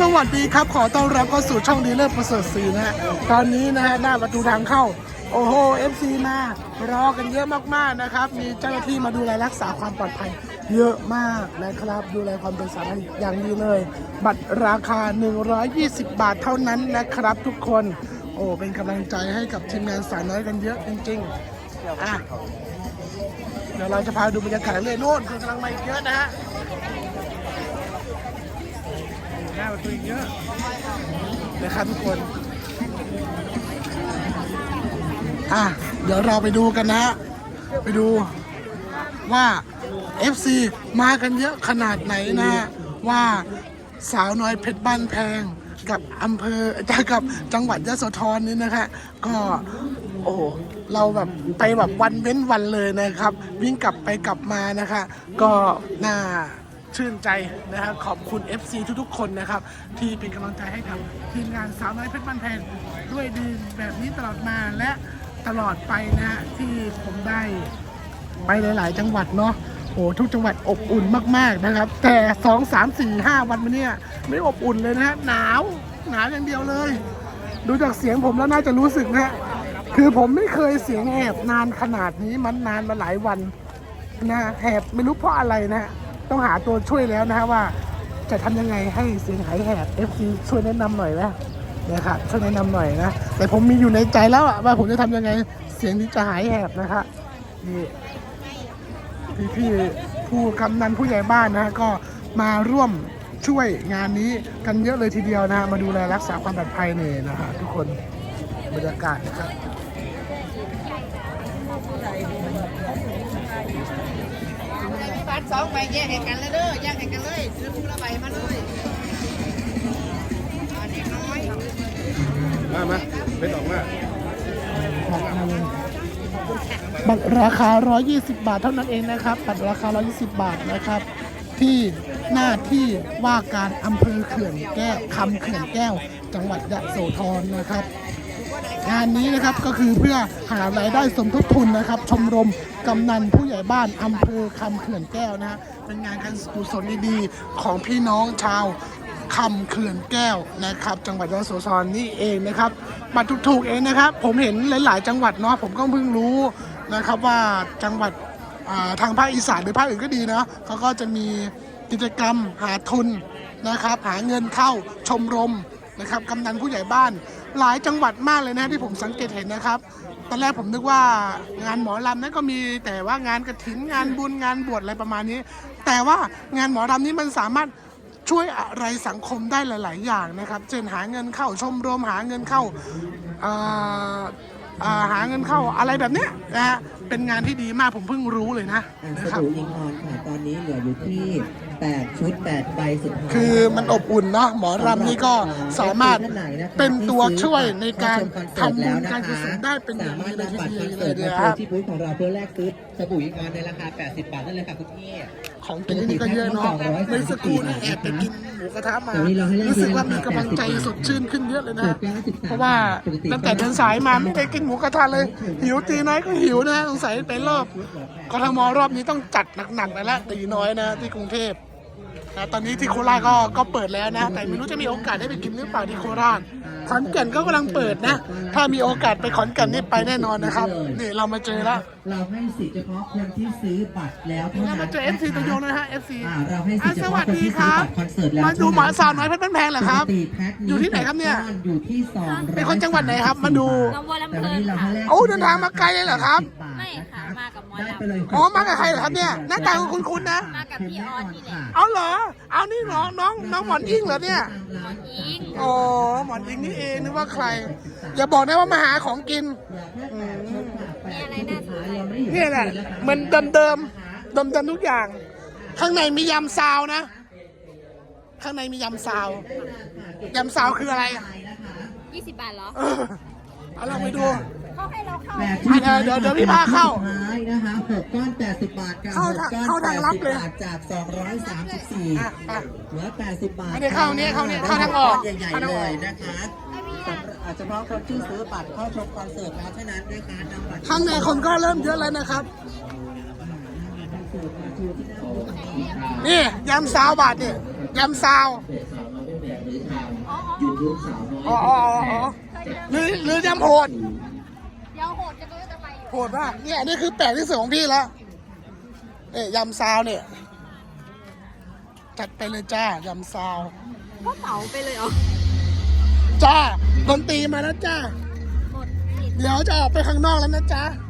สวัสดีครับ ขอต้อนรับเข้าสู่ช่องดีเลอร์ประเสริฐศรีนะฮะ ตอนนี้นะฮะหน้าประตูทางเข้า โอ้โห FC มารอกันเยอะมากๆนะครับ มีเจ้าหน้าที่มาดูแลรักษาความปลอดภัย เยอะมากนะครับ ดูแลความเป็นสาธารณะอย่างดีเลย บัตรราคา 120 บาทเท่านั้นนะครับทุกคน โอ้ เป็นกำลังใจให้กับทีมงานสาวน้อยกันเยอะจริงๆอะเดี๋ยวเราจะพาดูบรรยากาศเลยโน่นคือกำลังมาเยอะนะฮะ ห น้าประตูอีกเยอะนะครับทุกคน อะ เดี๋ยวเราไปดูกันนะฮะไปดูว่า FC มากันเยอะขนาดไหนนะฮะว่าสาวน้อยเพชรบ้านแพงกับอำเภอจะกับจังหวัดยะโสธรนี่นะคะก็โอ้โหเราแบบไปแบบวันเว้นวันเลยนะครับ วิ่งกลับไปกลับมานะคะ ก็น่า ชื่นใจนะครับขอบคุณ FC ทุกๆ คนนะครับ ที่เป็นกำลังใจให้กับทีมงานสาวน้อยเพชรบ้านแพงด้วยดีแบบนี้ตลอดมาและตลอดไปนะฮะที่ผมได้ไปหลาย ๆ จังหวัดเนาะโอ้ทุกจังหวัดอบอุ่นมาก ๆ นะครับ แต่ 2 3 4 5 วันมาเนี่ยไม่อบอุ่นเลยนะฮะหนาวหนาวอย่างเดียวเลย ดูจากเสียงผมแล้วน่าจะรู้สึกนะฮะคือผมไม่เคยเสียงแหบนานขนาดนี้มันนานมาหลายวันนะแหบไม่รู้เพราะอะไรนะฮะ ต้องหาตัวช่วยแล้วนะฮะว่าจะทำยังไงให้เสียงหายแหบ FC ช่วยแนะนำหน่อยนะนะครับช่วยแนะนำหน่อยนะ แต่ผมมีอยู่ในใจแล้วอะว่าผมจะทำยังไงเสียงนี้จะหายแหบนะครับนี่พี่พี่ๆผู้กำนันผู้ใหญ่บ้านนะฮะก็มาร่วมช่วยงานนี้กันเยอะเลยทีเดียวนะฮะมาดูแลรักษาความปลอดภัยเนี่ยนะฮะทุกคนบรรยากาศนะครับ บัตรสองใบแยกให้กันเลยเด้อแยกให้กันเลยซื้อคู่ละใบมาเลยอ่าเด็กน้อยมามาเป็นออกมาบัตรราคา 120 บาทเท่านั้นเองนะครับ บัตรราคา 120 บาทนะครับ ที่หน้าที่ว่าการอำเภอเขื่อนแก้วคำเขื่อนแก้ว จังหวัดยะโสธรนะครับ งานนี้นะครับก็คือเพื่อหารายได้สมทบทุนนะครับ ชมรมกำนันผู้ใหญ่บ้านอำเภอคำเขื่อนแก้วนะฮะเป็นงานการกุศลดีๆของพี่น้องชาวคำเขื่อนแก้วนะครับ จังหวัดยะโสธรนี่เองนะครับบัตรถูกๆเองนะครับ ผมเห็นหลาย ๆ จังหวัดเนาะผมก็เพิ่งรู้นะครับว่าจังหวัดาทางภาคอีสานหรือภาคอื่นก็ดีนะเขาก็จะมีกิจกรรมหาทุนนะครับ หาเงินเข้าชมรม นะครับกำนันผู้ใหญ่บ้าน หลายจังหวัดมากเลยนะที่ผมสังเกตเห็นนะครับตอนแรกผมนึกว่างานหมอลำนั้นก็มีแต่ว่างานกระถินงานบุญงานบวชอะไรประมาณนี้ แต่ว่างานหมอลำนี้มันสามารถช่วยอะไรสังคมได้หลาย ๆ อย่างนะครับเช่นหาเงินเข้าชมรมหาเงินเข้าอ่าอ่า หาเงินเข้าอะไรแบบเนี้ยนะฮะเป็นงานที่ดีมากผมเพิ่งรู้เลยนะอ่านะสครับ บู่ยิงออนค่ะตอนนี้เหลืออยู่ที่ 8 ชุด 8 ใบสุดท้ายคือมันอบอุ่นเนาะหมอรำนี่ก็สามารถเป็นตัวช่วยในการทำบุญการกุศลได้เป็นอย่างสามารดีถเลยทีนำบัตรคอนเสิร์ตมาโชเดียวเลยนะครับว์ที่บูธของเราเพื่อแลกซื้อสบู่ยิงออนในราคา 80 บาทนั่นเลยค่ะคุณพี่ ของกินที่นี่ก็เยอะเนาะในสกูนี่แอบไปกินหมูกระทะมาตอนนี้เราให้เล่นรู้สึกว่ามีกำลังใจสดชื่นขึ้นเยอะเลยนะขวดแก้ว13เพราะว่าปกติตั้งแต่เดินสายมาไม่ได้กินหมูกระทะเลย หิวตีน้อยก็หิวนะสงสัยไปรอบกทมรอบนี้ต้องจัดหนักๆไปแล้วตีน้อยนะที่กรุงเทพนะตอนนี้ที่โคราชก็ก็เปิดแล้วนะ แต่ไม่รู้จะมีโอกาสได้ไปกินหรือเปล่าที่โคราช ขอนแก่นก็กำลังเปิดนะ ถ้ามีโอกาสไปขอนแก่นนี่ไปแน่นอนนะครับ นี่เรามาเจอแล้ว เราให้สิทธิ์เฉพาะคนที่ซื้อบัตรแล้วเท่าเรานั้มานเจอ FC ตัวยงนะฮะ FC อ่าเราให้สิทธิ์เฉอะสพาะวัสคนดีที่คซื้อรับ บัตรคอนเสิร์ตแล้วมาดูหมอสาวน้อยเพชรบ้านแพงเหรอครับ ปกติแพ็คอยู่ที่ไหนครับเนี่ยอยู่ที่สองเป็นคนจังหวัดไหนครับมาดูน้องบัวลำแต่เพวันลินี้นเราค่ะให้แลกโอ้เดินทางมาไกลเลยเหรอครับไม่ค่ะมากับหมอได้ลำไปเลยอ๋อมากับใครเหรอครับเนี่ยหน้าตาคุ้นๆนะ มากับพี่ออนนี่แหละเอาเหรอ เอานี่น้องน้องน้องหมอนอิงเหรอเนี่ยอิงอ๋อหมอนอิงนี่เองนึกว่าใคร อย่าบอกนะว่ามาหาของกิน มีอะไรน่าสนใจเนี่ยแหละเหมันเดิมเดิมเดิมเดิมๆทุกอย่าง ข้างในมียำซาวนะ ข้างในมียำซาวยำซาวคืออะไร 20 บาทเหรอ เออเอาเราไปดู เขาให้เราเข้า แปดชุดเดี๋ยวเดี๋ยวพี่พาเข้าสุดท้ายนะคะหกก้อนแปดสิบบาทกับเข้าหกทางก้อนเข้าแปทางดลับสิบเลยบาทจากสองร้อยสามสิบสี่อะอะเหลือแปดสิบบาทอันนี้เข้านี่เข้านี่เข้าทางออกใหญ่เข้าทางๆอเลอก ยนะคะสำหรับอาจจะเพราะคนที่ซื้อบัตรเข้าชมคอนเสิร์ตแล้วเท่านั้นนะคะนำบัตรข้างในคนก็เริ่มเยอะแล้วนะครับ นี่ยำซาวบาทเนี่ยยำซาวรือทางยูทูบสาวน้อยอ๋ออ๋ออ๋ออ๋อหรือหรือยำโหดเดี๋ยวโหดจะก็จะไปอยู่โหดมากเนี่ยนี่คือแปลกที่สุดของพี่แล้วเนี่ยยำซาวเนี่ย จัดไปเลยจ้ายำซาว ก็เป๋าไปเลยเหรอจ้าดนตรีมาแล้วจ้า หมดสิเดี๋ยวจะออกไปข้างนอกแล้วนะจ๊ะอ